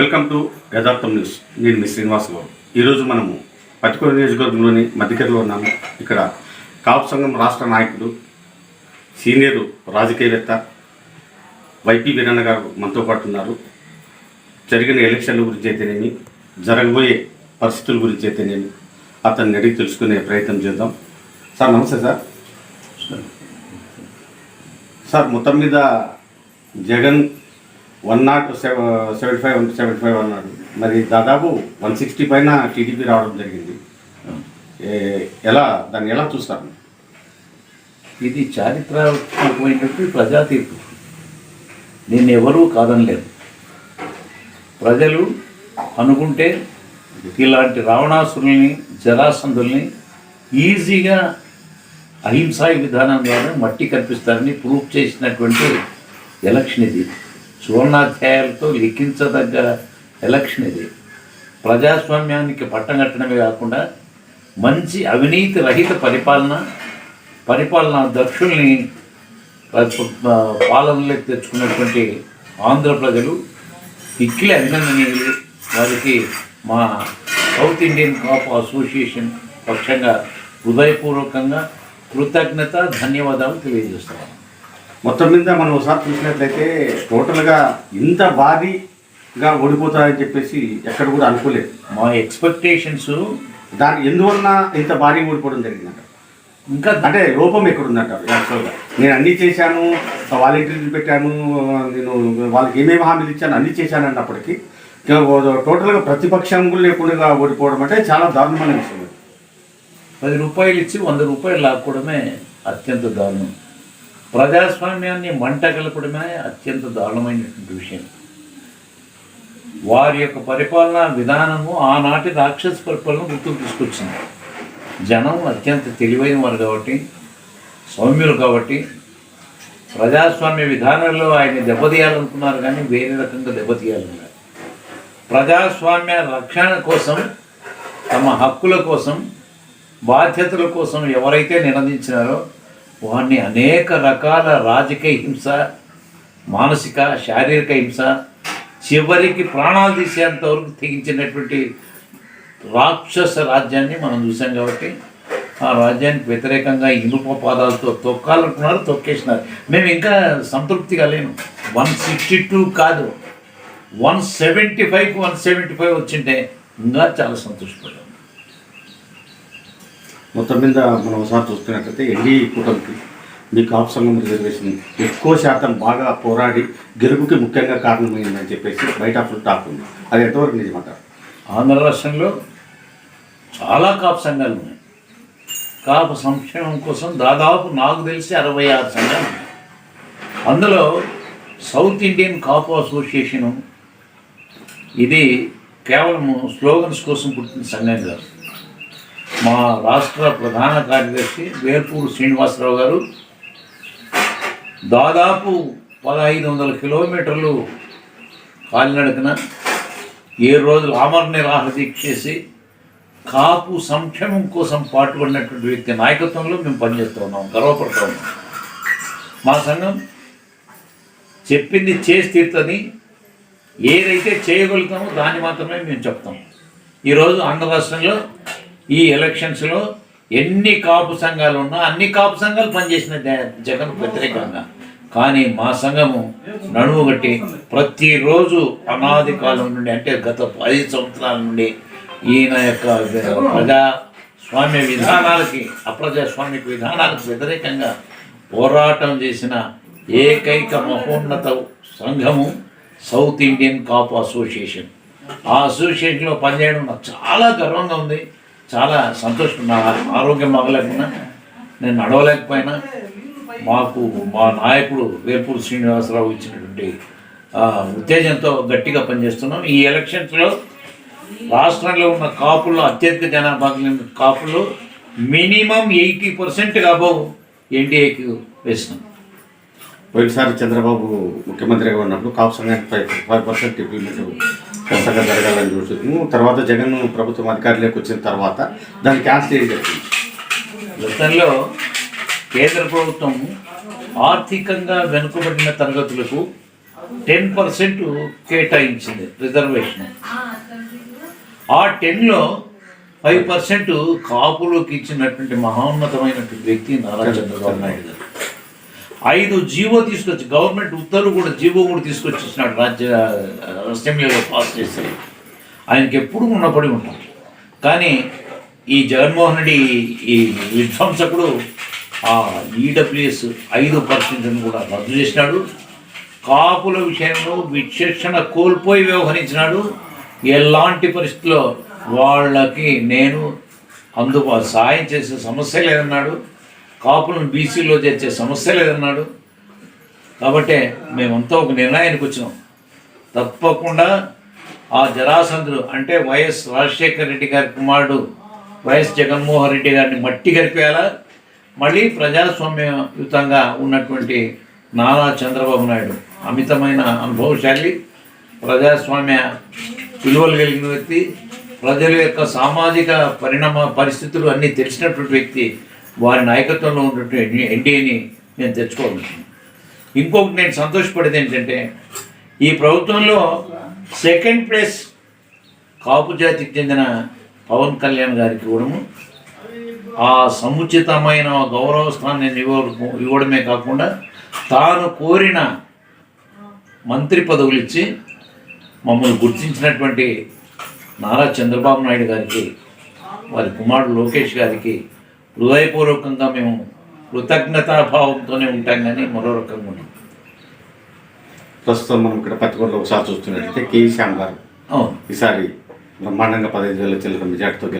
Welcome to యథార్థం news. నేను మీ శ్రీనివాస్ గౌడ్. ఈరోజు మనము పట్టుకోని నియోజకవర్గంలోని మధ్యకరలో ఉన్నాము. ఇక్కడ కాపు సంఘం రాష్ట్ర నాయకుడు సీనియర్ రాజకీయవేత్త వైపీ వీరన్న గారు మనతో పాటు ఉన్నారు. జరిగిన ఎలక్షన్ల గురించి అయితేనేమి జరగబోయే పరిస్థితుల గురించి అయితేనేమి అతన్ని అడిగి తెలుసుకునే ప్రయత్నం చేద్దాం. సార్ నమస్తే సార్. సార్ మొత్తం మీద Jagan one not seventy five seventy five అన్నాడు. మరి దాదాపు వన్ సిక్స్టీ పైన టీడీపీ రావడం జరిగింది. ఎలా దాన్ని ఎలా చూస్తారు? ఇది చారిత్రాత్మకమైనటువంటి ప్రజా తీర్పు నేను ఎవరూ కాదనలేదు. ప్రజలు అనుకుంటే ఇలాంటి రావణాసురుల్ని జరాసంధుల్ని ఈజీగా అహింసాయ విధానం ద్వారా మట్టి కల్పిస్తారని ప్రూఫ్ చేసినటువంటి ఎలక్షన్ ఇది. సువర్ణాధ్యాయాలతో లిఖించదగ్గ ఎలక్షన్ ఇది. ప్రజాస్వామ్యానికి పట్టం కట్టడమే కాకుండా మంచి అవినీతి రహిత పరిపాలన పరిపాలన దక్షుల్ని పాలనలోకి తెచ్చుకున్నటువంటి ఆంధ్ర ప్రజలు ఇక్కిలి అభినందనీయులు. వారికి మా సౌత్ ఇండియన్ కాప్ అసోసియేషన్ పక్షంగా హృదయపూర్వకంగా కృతజ్ఞత ధన్యవాదాలు తెలియజేస్తున్నాను. మొత్తం మీద మనం ఒకసారి చూసినట్లయితే టోటల్గా ఇంత భారీగా ఓడిపోతారని చెప్పేసి ఎక్కడ కూడా అనుకోలేదు. మా ఎక్స్పెక్టేషన్స్ దాని ఎందువలన ఇంత భారీగా ఓడిపోవడం జరిగిందంట? ఇంకా అంటే లోపం ఎక్కడుందంటారు యాక్చువల్గా నేను అన్నీ చేశాను వాలంటీర్లు పెట్టాను నేను వాళ్ళకి ఏమేమి హామీలు ఇచ్చాను అన్నీ చేశాను అన్నప్పటికీ టోటల్గా ప్రతిపక్షం కూడా లేకుండా ఓడిపోవడం అంటే చాలా దారుణమైన విషయం. పది రూపాయలు ఇచ్చి వంద రూపాయలు లాక్కోవడమే అత్యంత దారుణం. ప్రజాస్వామ్యాన్ని మంట కలపడమే అత్యంత దారుణమైనటువంటి విషయం. వారి యొక్క పరిపాలనా విధానము ఆనాటి రాక్షస పరిపాలన గుర్తుకు తీసుకొచ్చింది. జనం అత్యంత తెలివైన వారు కాబట్టి సౌమ్యులు కాబట్టి ప్రజాస్వామ్య విధానంలో ఆయన దెబ్బతీయాలనుకున్నారు కానీ వేరే రకంగా దెబ్బతీయాలన్నారు. ప్రజాస్వామ్య రక్షణ కోసం తమ హక్కుల కోసం బాధ్యతల కోసం ఎవరైతే నినదించినారో వాడిని అనేక రకాల రాజకీయ హింస మానసిక శారీరక హింస చివరికి ప్రాణాలు తీసేంత వరకు తెగించినటువంటి రాక్షస రాజ్యాన్ని మనం చూసాం కాబట్టి ఆ రాజ్యానికి వ్యతిరేకంగా ఇనుప పాదాలతో తొక్కాలనుకున్నారు తొక్కేసినారు. మేము ఇంకా సంతృప్తిగా లేను వన్ సిక్స్టీ టూ కాదు. వన్ సెవెంటీ ఫైవ్కి వన్ సెవెంటీ ఫైవ్ వచ్చింటే ఇంకా చాలా సంతోషపడ్డాము. మొత్తం మీద మనం ఒకసారి చూసుకున్నట్లయితే ఎన్డీ కూటమికి మీ కాప్ సంఘం రిజర్వేషన్ ఎక్కువ శాతం బాగా పోరాడి గెలుపుకి ముఖ్యంగా కారణమైందని చెప్పేసి బయట ఫుల్ టాక్ ఉంది. అది ఎంతవరకు నిజమంటారు? ఆంధ్ర రాష్ట్రంలో చాలా కాపు సంఘాలు ఉన్నాయి. కాపు సంక్షేమం కోసం దాదాపు నాకు తెలిసి అరవై ఆరు సంఘాలు ఉన్నాయి. అందులో సౌత్ ఇండియన్ కాపు అసోసియేషను ఇది కేవలం స్లోగన్స్ కోసం పుట్టిన సంఘం కాదు. మా రాష్ట్ర ప్రధాన కార్యదర్శి వేర్పూరు శ్రీనివాసరావు గారు. దాదాపు పదహైదు వందల కిలోమీటర్లు కాలినడకన ఏడు రోజులు ఆమర నిరాహ దీక్ష చేసి కాపు సంక్షేమం కోసం పాటుపడినటువంటి వ్యక్తి నాయకత్వంలో మేము పనిచేస్తూ ఉన్నాం గర్వపడుతూ ఉన్నాం. మా సంఘం చెప్పింది చేసి తీరుతుంది ఏదైతే చేయగలుగుతామో దాన్ని మాత్రమే మేము చెప్తాం. ఈరోజు ఆంధ్ర రాష్ట్రంలో ఈ ఎలక్షన్స్లో ఎన్ని కాపు సంఘాలు ఉన్నా అన్ని కాపు సంఘాలు పనిచేసిన జ- జగన్ వ్యతిరేకంగా. కానీ మా సంఘము నడుము గట్టి ప్రతిరోజు అనాది కాలం నుండి అంటే గత ఐదు సంవత్సరాల నుండి ఈయన యొక్క ప్రజాస్వామ్య విధానాలకి అప్రజాస్వామిక విధానాలకు వ్యతిరేకంగా పోరాటం చేసిన ఏకైక మహోన్నత సంఘము సౌత్ ఇండియన్ కాపు అసోసియేషన్. ఆ అసోసియేషన్లో పనిచేయడం నాకు చాలా గర్వంగా ఉంది. చాలా సంతోషం. నా ఆరోగ్యం బాగలేకున్నా నేను నడవలేకపోయినా మాకు మా నాయకుడు వేపూరు శ్రీనివాసరావు ఇచ్చినటువంటి ఉత్తేజంతో గట్టిగా పనిచేస్తున్నాం. ఈ ఎలక్షన్స్లో రాష్ట్రంలో ఉన్న కాపుల్లో అత్యధిక జనాభా కలిగిన కాపుల్లో మినిమం ఎయిటీ పర్సెంట్ అబౌవ్ ఎన్డీఏకి వేస్తున్నాం. పోయినసారి చంద్రబాబు ముఖ్యమంత్రిగా ఉన్నప్పుడు కాపు సంఘానికి ఫైవ్ ఫైవ్ పర్సెంట్ ఇంప్లిమెంట్ ఖచ్చితంగా జరగాలని చూసాము తర్వాత జగన్ ప్రభుత్వం అధికారంలోకి వచ్చిన తర్వాత దాన్ని క్యాన్సిల్ చేసి జరిగింది? గతంలో కేంద్ర ప్రభుత్వం ఆర్థికంగా వెనుకబడిన తరగతులకు టెన్ పర్సెంట్ కేటాయించింది రిజర్వేషన్. ఆ టెన్లో ఫైవ్ పర్సెంట్ కాపులోకి ఇచ్చినటువంటి మహోన్నతమైనటువంటి వ్యక్తి నారా చంద్రబాబు నాయుడు గారు. ఐదు జీవో తీసుకొచ్చి గవర్నమెంట్ ఉత్తర్వు కూడా జీవో కూడా తీసుకొచ్చి ఇచ్చినాడు రాజ్య అసెంబ్లీలో పాస్ చేసి. ఆయనకి ఎప్పుడు ఉన్నపడి ఉంటాం కానీ ఈ జగన్మోహన్ రెడ్డి ఈ విధ్వంసకుడు ఆ ఈడబ్ల్యూఎస్ ఐదు పర్సెంట్ను కూడా రద్దు చేసినాడు. కాపుల విషయంలో విచక్షణ కోల్పోయి వ్యవహరించినాడు. ఎలాంటి పరిస్థితుల్లో వాళ్ళకి నేను అందుబాటు సాయం చేసే సమస్య లేదన్నాడు. కాపులను బీసీలో చేర్చే సమస్య లేదన్నాడు. కాబట్టి మేమంతా ఒక నిర్ణయానికి వచ్చినాం. తప్పకుండా ఆ జరాసంధుడు అంటే వైఎస్ రాజశేఖర రెడ్డి గారి కుమారుడు వైఎస్ జగన్మోహన్ రెడ్డి గారిని మట్టి గడిపేయాలా మళ్ళీ ప్రజాస్వామ్యయుతంగా ఉన్నటువంటి నారా చంద్రబాబు నాయుడు అమితమైన అనుభవశాలి ప్రజాస్వామ్య విలువలు కలిగిన వ్యక్తి ప్రజల యొక్క సామాజిక పరిణామ పరిస్థితులు అన్నీ తెలిసినటువంటి వ్యక్తి వారి నాయకత్వంలో ఉన్నటువంటి ఎన్డీఏని నేను తెచ్చుకోగలుగుతున్నాను ఇంకొకటి నేను సంతోషపడేది ఏంటంటే ఈ ప్రభుత్వంలో సెకండ్ ప్లేస్ కాపు జాతికి చెందిన పవన్ కళ్యాణ్ గారికి ఇవ్వడము ఆ సముచితమైన గౌరవ స్థానాన్ని ఇవ్వ ఇవ్వడమే కాకుండా తాను కోరిన మంత్రి పదవులు ఇచ్చి మమ్మల్ని గుర్తించినటువంటి నారా చంద్రబాబు నాయుడు గారికి వారి కుమారుడు లోకేష్ గారికి హృదయపూర్వకంగా మేము కృతజ్ఞతాభావంతోనే ఉంటాం కానీ మరో రకంగా ఉన్నాం ప్రస్తుతం మనం ఇక్కడ పత్తికొండలో ఒకసారి చూస్తున్నట్టయితే కే శ్యామ్ గారు అవును. ఈసారి బ్రహ్మాండంగా పదహైదు వేల చిల్లర మెజార్టీతో